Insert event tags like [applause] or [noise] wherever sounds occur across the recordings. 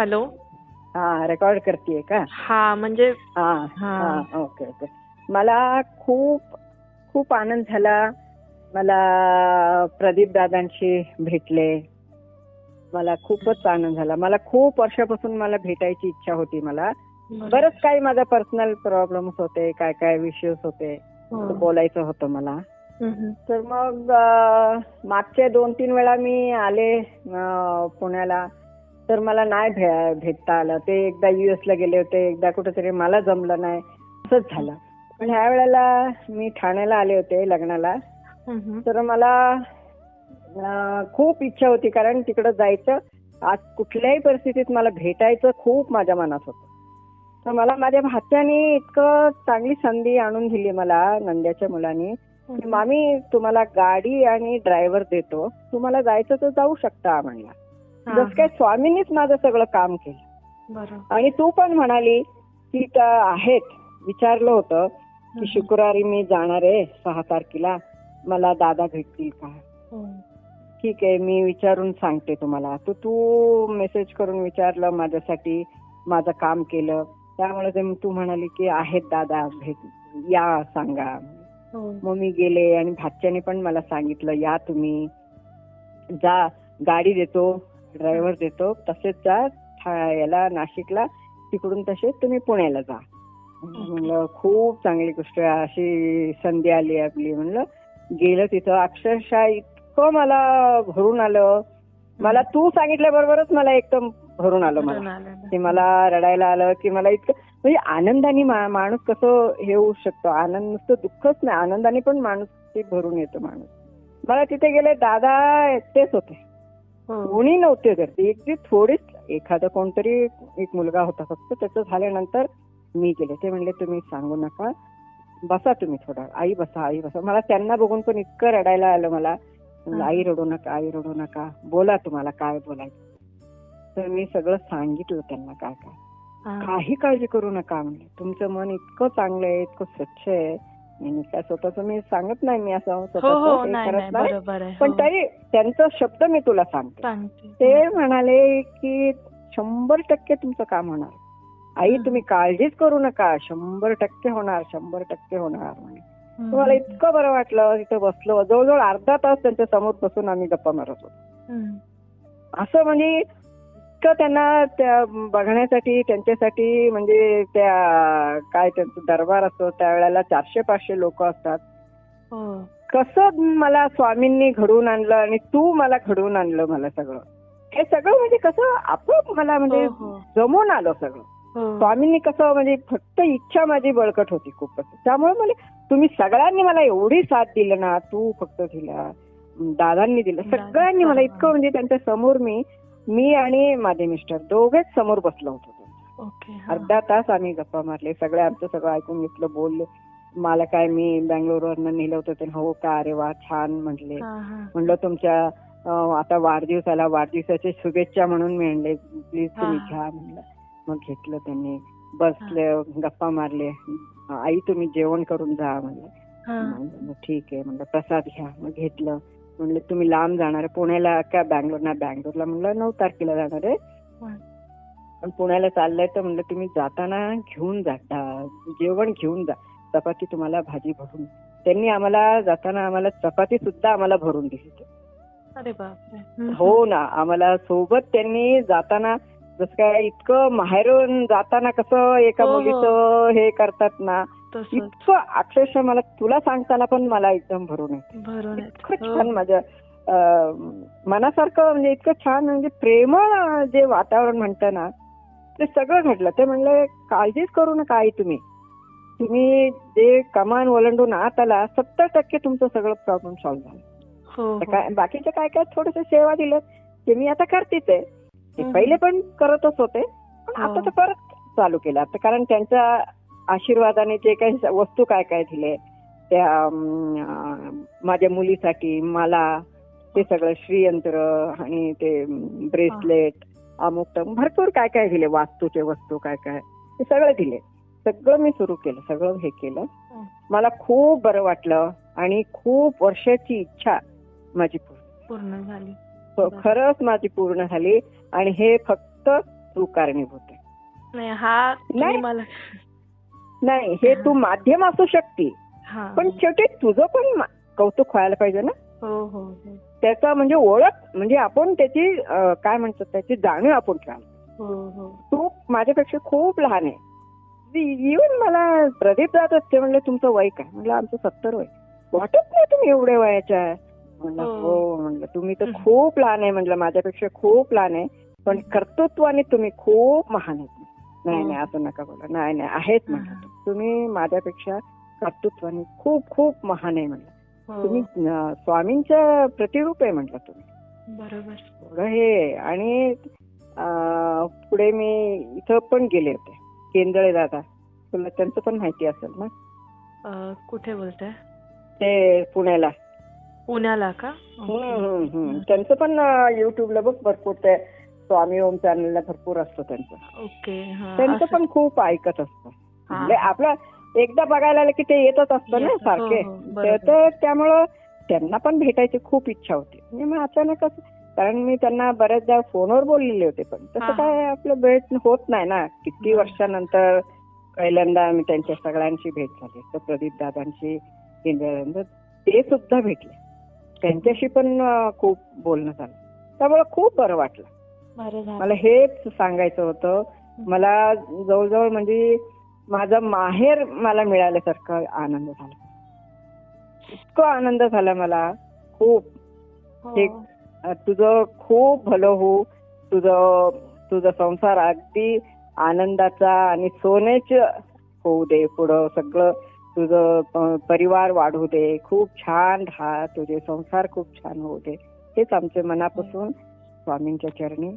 Hello? हा record करते का? हा म्हणजे हा ओके ओके. मला खूप खूप आनंद झाला. मला प्रदीप दादांशी भेटले. मला खूपच आनंद झाला. मला खूप वर्षापासून मला भेटायची इच्छा होती मला. बरंच काही माझा पर्सनल प्रॉब्लेम्स होते काय काय विषयच होते. हो. ते बोलायचं होतं मला. तर मग मागच्या दोन तीन वेळा मी आले पुण्याला. तर मला नाही भे- भेटता आलं. ते एकदा युएस ला गेले होते एकदा कुठेतरी मला जमलं नाही. असंच झालं. पण ह्या वेळेला मी ठाण्याला आले होते लग्नाला. तर मला खूप इच्छा होती कारण तिकडं जायचं आज कुठल्याही परिस्थितीत मला भेटायचं खूप माझ्या मनात होतं. तर मला माझ्या भाच्याने इतकं चांगली संधी आणून दिली मला नंद्याच्या मुलांनी. की मामी तुम्हाला गाडी आणि ड्रायव्हर देतो. तुम्हाला जायचं तर जाऊ शकता म्हणला. जसं काय स्वामींनीच माझं सगळं काम केलं. आणि तू पण म्हणाली की त्या आहेत. विचारलं होतं की शुक्रवारी मी जाणार आहे सहा तारखेला. मला दादा भेटतील का? हो. ठीक आहे मी विचारून सांगते तुम्हाला. तर तू मेसेज करून विचारलं माझ्यासाठी माझं काम केलं. त्यामुळे ते तू म्हणाली की आहेत दादा भेट या सांगा. हो. मग मी गेले आणि भाच्याने पण मला सांगितलं या तुम्ही. जा गाडी देतो. ड्रायव्हर देतो. तसेच जा. याला नाशिकला. तिकडून तसेच तुम्ही पुण्याला जा. म्हणलं खूप चांगली गोष्ट आहे. अशी संधी आली आपली. म्हणलं गेलं तिथं. अक्षरशः इतकं मला भरून आलं. मला तू सांगितल्याबरोबरच मला एकदम भरून आलं मला. की मला रडायला आलं की मला इतकं म्हणजे आनंदाने माणूस कसं हे होऊ शकतो? आनंद नुसतं दुःखच नाही. आनंदाने पण माणूस ते भरून येतो माणूस. मला तिथे गेले दादा एकटेच होते. कोणी नव्हते ते अगदी थोडीच एखादा कोणतरी एक मुलगा होता फक्त त्याचं झाल्यानंतर मी गेले. ते म्हणले तुम्ही सांगू नका. बसा तुम्ही थोडा. आई बसा आई बसा. मला त्यांना बघून पण इतकं रडायला आलं मला. आई रडू नका आई रडू नका. बोला तुम्हाला काय बोलायचं. तर मी सगळं सांगितलं त्यांना काय काय. काही काळजी करू नका म्हणजे तुमचं मन इतकं चांगलं आहे इतकं स्वच्छ आहे. आणि काय स्वतःच मी सांगत नाही मी असं हो स्वतःच हे करत नाही पण हो. तरी त्यांचा शब्द मी तुला सांगते ते म्हणाले की शंभर टक्के तुमचं काम होणार आई. तुम्ही काळजीच करू नका शंभर टक्के होणार शंभर टक्के होणार म्हणे. मला इतकं बरं वाटलं तिथं बसलो जवळजवळ अर्धा तास त्यांच्यासमोर बसून आम्ही गप्पा मारत होतो. असं म्हणजे इतकं त्यांना त्या बघण्यासाठी त्यांच्यासाठी म्हणजे त्या काय त्यांचं दरबार असतो त्यावेळेला चारशे पाचशे लोक असतात हो कसं मला स्वामींनी घडवून आणलं आणि तू मला घडवून आणलं मला सगळं हे सगळं म्हणजे कसं आपोआप मला म्हणजे हो, हो. जमून आलं सगळं. स्वामींनी कसं म्हणजे फक्त इच्छा माझी बळकट होती खूपच त्यामुळे मला तुम्ही सगळ्यांनी मला एवढी साथ दिलं ना तू फक्त दिला दादांनी दिलं सगळ्यांनी मला. इतकं म्हणजे त्यांच्यासमोर मी मी आणि माझे मिस्टर दोघेच समोर बसलो होतो. अर्धा तास आम्ही गप्पा मारले सगळे आमचं सगळं ऐकून घेतलं बोलले मला काय मी बँगलोरवरनं नेलं होतं ते हो का अरे वा छान म्हटले. म्हणलं तुमच्या आता वाढदिवसाला वाढदिवसाच्या शुभेच्छा म्हणून मी आणले प्लीज तुम्ही. घ्या म्हणलं मग घेतलं त्यांनी. बसले गप्पा मारले. आई तुम्ही जेवण करून जा म्हणलं ठीक आहे म्हणलं प्रसाद घ्या मग घेतलं. म्हणलं तुम्ही लांब जाणार आहे पुण्याला का बँगलोर ना बँगलोरला म्हणलं नऊ तारखेला जाणार आहे. पण पुण्याला चाललंय तर म्हणलं तुम्ही जाताना घेऊन जा जेवण घेऊन जा चपाती तुम्हाला भाजी भरून त्यांनी आम्हाला जाताना आम्हाला चपाती सुद्धा आम्हाला भरून दिली अरे. हो ना आम्हाला सोबत त्यांनी जाताना जसं काय इतकं माहेरून जाताना कसं एका हो, हो. मुलीचं हे करतात ना इतकं अक्षरशः मला तुला सांगताना पण मला एकदम भरून येते भरून इतकं येते. हो. छान माझ्या मनासारखं म्हणजे इतकं छान म्हणजे प्रेमळ जे वातावरण म्हणतं ना ते सगळं घडलं ते म्हणलं काळजीच करू नका आई तुम्ही तुम्ही जे कमान ओलांडून आत आला सत्तर टक्के तुमचं सगळं प्रॉब्लेम सॉल्व्ह झालं हो, हो. काय बाकीचे काय काय थोडस सेवा दिलं ते मी आता करतेच आहे ते. पहिले पण करतच होते पण. आता तर परत चालू केलं आता कारण त्यांच्या आशीर्वादाने जे काही वस्तू काय काय दिले त्या माझ्या मुलीसाठी मला ते सगळं श्रीयंत्र आणि ते ब्रेसलेट अमुक भरपूर काय काय दिले वास्तूचे वस्तू काय काय ते सगळं दिले सगळं मी सुरू केलं सगळं हे केलं. मला खूप बरं वाटलं आणि खूप वर्षाची इच्छा माझी पूर्ण झाली हो. खरंच माझी पूर्ण झाली आणि हे फक्त तू कारणीभूत आहे हा. मला नाही हे तू माध्यम असू शकते. पण शेवटी तुझं पण कौतुक व्हायला पाहिजे ना. हो हो हो. त्याचा म्हणजे ओळख म्हणजे आपण त्याची काय म्हणतात त्याची जाणीव आपण हो तू माझ्यापेक्षा खूप लहान आहे. इव्हन मला प्रदीप जात असते म्हणले तुमचं वय काय? म्हणलं आमचं सत्तर वय. वाटत नाही तुम्ही एवढे वयाच्या. आहे म्हणलं हो. म्हणलं तुम्ही तर. [laughs] खूप लहान आहे. म्हणलं माझ्यापेक्षा खूप लहान आहे. पण कर्तृत्वाने तुम्ही खूप महान आहेत नाही. नाही असं नका बोला. नाही नाही आहेत म्हणलं. तुम्ही माझ्यापेक्षा कर्तृत्वाने खूप खूप महान आहे म्हणलं. हो. तुम्ही अं, स्वामींचं प्रतिरूप आहे म्हटलं तुम्ही. बरोबर. हे आहे. आणि पुढे मी इथं पण गेले होते. केंदळे दादा. तुला त्यांचं पण माहिती असेल ना? कुठे बोलताय? ते पुण्याला. पुण्याला का? हम्म, हम्म, हम्म. त्यांचं पण युट्यूबला बघ भरपूर ते स्वामी ओम चॅनलला भरपूर असतं त्यांचं ओके हा त्यांचं पण खूप ऐकत असतं हा. म्हणजे आपलं एकदा बघायला आलं की ते येतच असतं ना येतं. सारखे हो, हो. तर त्यामुळं त्यांना पण भेटायची खूप इच्छा होती म्हणजे मग अचानकच कारण मी त्यांना बऱ्याचदा फोनवर बोललेले होते पण हा, तसं हा. काय आपलं भेट होत नाही ना किती हा. वर्षानंतर पहिल्यांदा मी त्यांच्या सगळ्यांची भेट झाली तर प्रदीप दादांची केंद्रानंतर ते सुद्धा भेटले त्यांच्याशी पण खूप बोलणं झालं त्यामुळे खूप बरं वाटलं मला हेच सांगायचं होतं. मला जवळजवळ म्हणजे माझं माहेर मला मिळाल्यासारखं आनंद झाला. इतकं आनंद झाला मला. खूप. हो. अं, तुझं खूप भलं हो तुझं तुझा संसार अगदी आनंदाचा आणि सोनेच होऊ दे पुढं. सगळं तुझं परिवार वाढू दे. खूप छान राहा. तुझे संसार खूप छान होऊ दे. हेच आमचे मनापासून स्वामींच्या चरणी.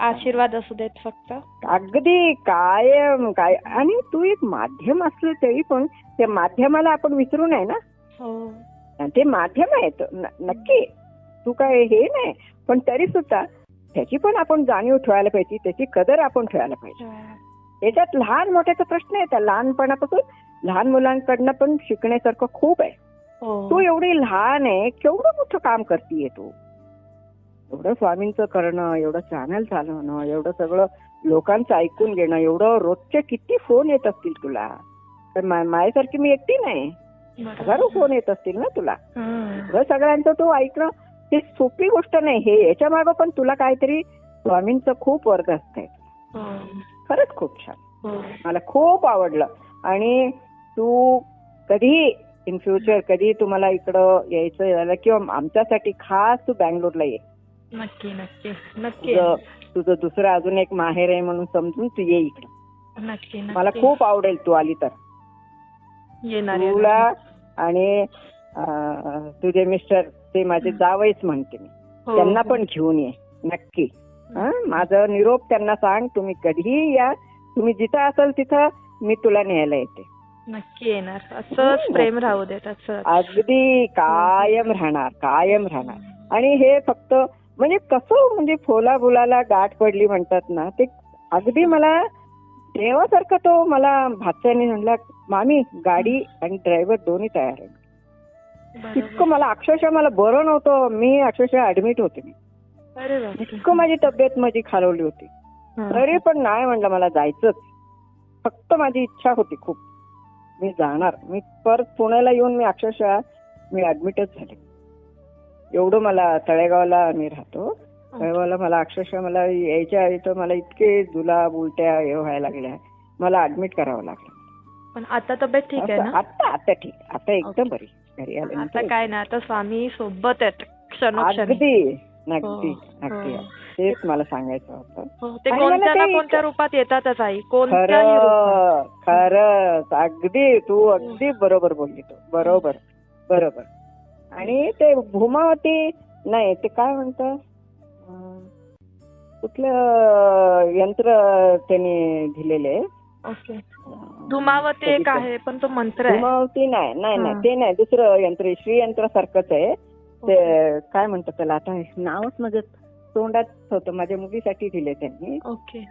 आशीर्वाद असू देत फक्त. अगदी कायम काय आणि तू एक माध्यम असलं तरी पण त्या माध्यमाला आपण विसरू नये ना. हो. ते माध्यम आहे नक्की. तू काय हे नाही. पण तरी सुद्धा त्याची पण आपण जाणीव ठेवायला पाहिजे. त्याची कदर आपण ठेवायला पाहिजे. याच्यात लहान मोठ्याचा प्रश्न आहे. त्या लहानपणापासून लहान मुलांकडनं पण शिकण्यासारखं खूप आहे. हो. तू एवढी लहान आहे केवढं मोठं काम करतीये तू? एवढं स्वामींचं करणं एवढं चॅनल चालवणं एवढं सगळं लोकांचं ऐकून घेणं एवढं रोजचे किती फोन येत असतील तुला? तर माझ्यासारखी मी एकटी नाही. हजारो फोन येत असतील ना तुला. एवढं सगळ्यांचं तू ऐकणं ही सोपी गोष्ट नाही. हे याच्या मागं पण तुला काहीतरी स्वामींचं खूप वर्ग असतंय. हो. खरंच खूप छान. हो. मला खूप आवडलं. आणि तू कधी इन फ्युचर कधी तुम्हाला इकडं यायचं झालं किंवा आमच्यासाठी खास तू बँगलोरला ये. नक्की नक्की. नक्की. तुझं तुझं दुसरं अजून एक माहेर आहे म्हणून समजून तू ये इकडं. नक्की मला. खूप आवडेल तू आली तर. येणार तुला. आणि अं, तुझे मिस्टर ते माझे जावईच म्हणते मी. हो, त्यांना हो. पण घेऊन ये. नक्की. हं? माझं निरोप त्यांना सांग तुम्ही कधीही या. तुम्ही जिथं असाल तिथं मी तुला न्यायला येते. नक्की येणार. असंच हम्म. प्रेम राहू देत असं अगदी कायम राहणार कायम राहणार. आणि हे फक्त म्हणजे कसं म्हणजे फोला फुलाला गाठ पडली म्हणतात ना ते अगदी मला देवासारखं तो मला भाच्याने म्हणला मामी गाडी आणि ड्रायव्हर दोन्ही तयार आहे इतकं मला अक्षरशः मला बरं नव्हतं मी अक्षरशः ऍडमिट होते. इतकं माझी तब्येत माझी खालवली होती. तरी पण नाही म्हणलं मला जायचंच. फक्त माझी इच्छा होती खूप. मी जाणार. मी परत पुण्याला येऊन मी अक्षरशः मी ऍडमिटच झाले. एवढं मला तळेगावला मी राहतो. तळेगावला मला अक्षरशः मला यायच्या आधी तर मला इतके जुलाब उलट्या हे व्हायला लागल्या. मला ऍडमिट करावं लागलं. पण आता तब्येत ठीक आहे ना? आता आता ठीक. आता एकदम. बरी. घरी आता आल्यानंतर काय ना आता स्वामी सोबत आहेत अगदी. नक्की हो, नक्की. हो. तेच मला सांगायचं होतं. हो, ते कोणत्या ना कोणत्या रूपात येतातच आई. खरं खरंच. अगदी तू अगदी बरोबर बोलली तू. बरोबर. बरोबर. आणि ते भूमावती नाही ते काय म्हणतात कुठलं यंत्र त्यांनी दिलेले? ओके. धुमावती एक आहे पण तो मंत्र आहे. भूमावती नाही नाही नाही. ते नाही दुसरं यंत्र आहे. श्रीयंत्र सारखंच आहे. ते काय म्हणतात त्याला? आता नावच माझं तोंडात होतं माझ्या मुलीसाठी दिले त्यांनी. ओके.